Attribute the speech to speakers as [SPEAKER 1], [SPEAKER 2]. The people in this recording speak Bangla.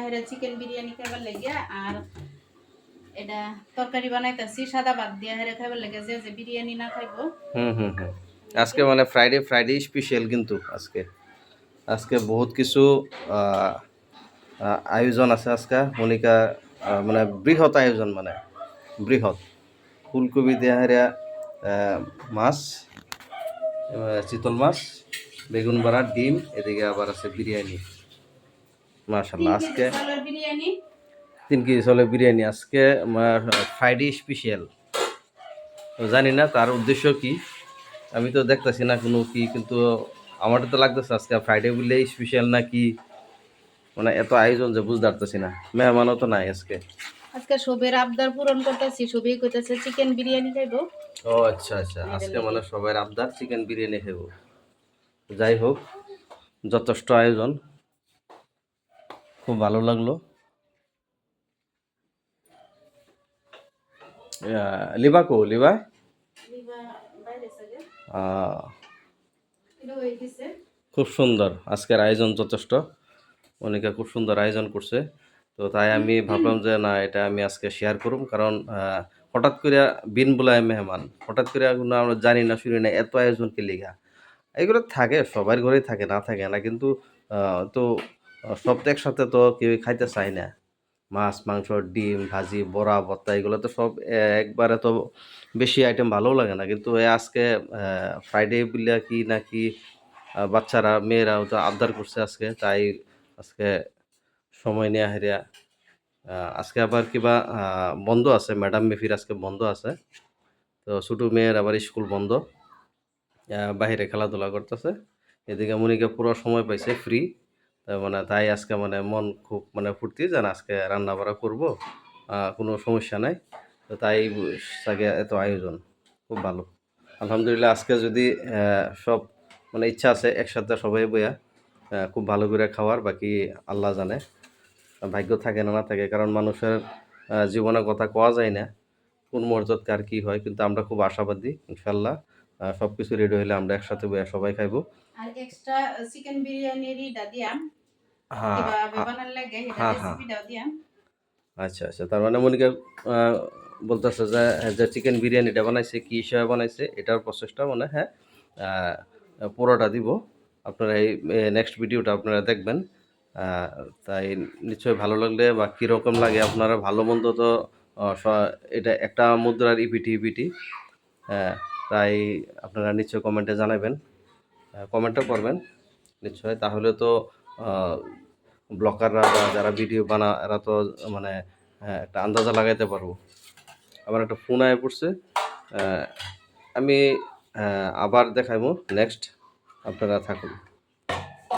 [SPEAKER 1] হেরে চিকেন বিরিয়ানি খাইবার লাগে আর এটা তরকারি বানাইতেছি, সাদা ভাত দিয়ে হেরে খাইবার লাগে যে যে বিরিয়ানি না খাইবো।
[SPEAKER 2] হুম হুম আজকে মানে ফ্রাইডে ফ্রাইডে স্পেশাল কিন্তু আজকে। আজকে বহুত কিছু আয়োজন আছে আজকে। মনিকা মানে বৃহৎ আয়োজন মানে বৃহৎ। ফুলকপি হেরা মাছ চিতল মাছ, বেগুন বাড়া, ডিম, এদিকে আবার আছে বিরিয়ানি। মাশাল্লাহ আজকে তিন কেজি চলে বিরিয়ানি আজকে ফ্রাইডে স্পেশাল জানি না তার উদ্দেশ্য কি আমি তো দেখতেছি না কোনো কি কিন্তু আমার তো লাগতেছে আজকে ফ্রাইডে বললে স্পেশাল না কি মানে এত আয়োজন যে বুঝতে পারতেছি না মেহমানও তো নাই আজকে।
[SPEAKER 1] আজকে সবের আবদার পূরণ করতেছি সবই কইতেছে চিকেন বিরিয়ানি খাইবো।
[SPEAKER 2] ও আচ্ছা আচ্ছা আজকে মানে সবাই আবদার চিকেন বিরিয়ানি খাইব। যাই হোক যথেষ্ট আয়োজন। খুব ভালো লাগল। লিবা কো লিবা খুব সুন্দর আজকের আয়োজন যথেষ্ট। অনেকে খুব সুন্দর আয়োজন করছে। তো তাই আমি ভাবলাম যে না এটা আমি আজকে শেয়ার করুম। কারণ হঠাৎ করে বিন বলায় মেহমান। হঠাৎ করে কোনো আমরা জানি না শুনি না এত আয়োজন কি এগুলো থাকে সবার ঘরেই থাকে না থাকে না কিন্তু তো সব তো একসাথে তো কেউ খাইতে চায় না। মাছ, মাংস, ডিম, ভাজি, বড়া, ভর্তা, এগুলো তো সব একবারে তো বেশি আইটেম ভালোও লাগে না। কিন্তু আজকে ফ্রাইডে বলে কি না কি বাচ্চারা মেয়েরাও তো আবদার করছে আজকে। তাই আজকে সময় নিয়ে হেরিয়া আজকে আবার কিবা বন্ধ আছে। ম্যাডাম মেফির আজকে বন্ধ আছে। তো ছোটো মেয়ের আবার স্কুল বন্ধ। বাহিরে খেলাধুলা করতেছে। এদিকে মনিকা পুরো সময় পাইছে ফ্রি মানে তাই আজকে মানে মন খুব মানে ফুর্তি যেন আজকে রান্না বাড়া করব কোনো সমস্যা নাই। তো তাই আগে এত আয়োজন, খুব ভালো। আলহামদুলিল্লাহ আজকে যদি সব মানে ইচ্ছা আছে একসাথে সবাই বইয়া খুব ভালো করে খাওয়ার, বাকি আল্লাহ জানে। ভাগ্য থাকে না না থাকে, কারণ মানুষের জীবনের কথা কওয়া যায় না, কোন মুহূর্তত কার কি হয়, কিন্তু আমরা খুব আশাবাদী ইনশাল্লাহ সব কিছু রেডি হলে আমরা একসাথে বইয়া সবাই খাইবো।
[SPEAKER 1] আর এক্সট্রা চিকেন বিরিয়ানির ইটা দিয়াম।
[SPEAKER 2] হ্যাঁ হ্যাঁ, হ্যাঁ।
[SPEAKER 1] দিয়াম।
[SPEAKER 2] আচ্ছা আচ্ছা। তার মানে মনিকা বলতেছে যে যে চিকেন বিরিয়ানিটা বানাইছে কি হিসাবে বানাইছে এটার প্রসেসটা মানে হ্যাঁ পুরোটা দিব। আপনারা এই নেক্সট ভিডিওটা আপনারা দেখবেন। তাই নিশ্চয়ই ভালো লাগলে বা কীরকম লাগে আপনারা ভালো মন্দ তো এটা একটা মুদ্রার ইপিটি ইপিটি। হ্যাঁ তাই আপনারা নিশ্চয় কমেন্টে জানাবেন। কমেন্টও করবেন নিশ্চয় তাহলে তো ব্লকাররা বা যারা ভিডিও বানা এরা তো মানে হ্যাঁ, একটা আন্দাজা লাগাইতে পারব। আমার একটা ফোন আয় পড়ছে আমি আবার দেখাইব নেক্সট আপনারা থাকুন।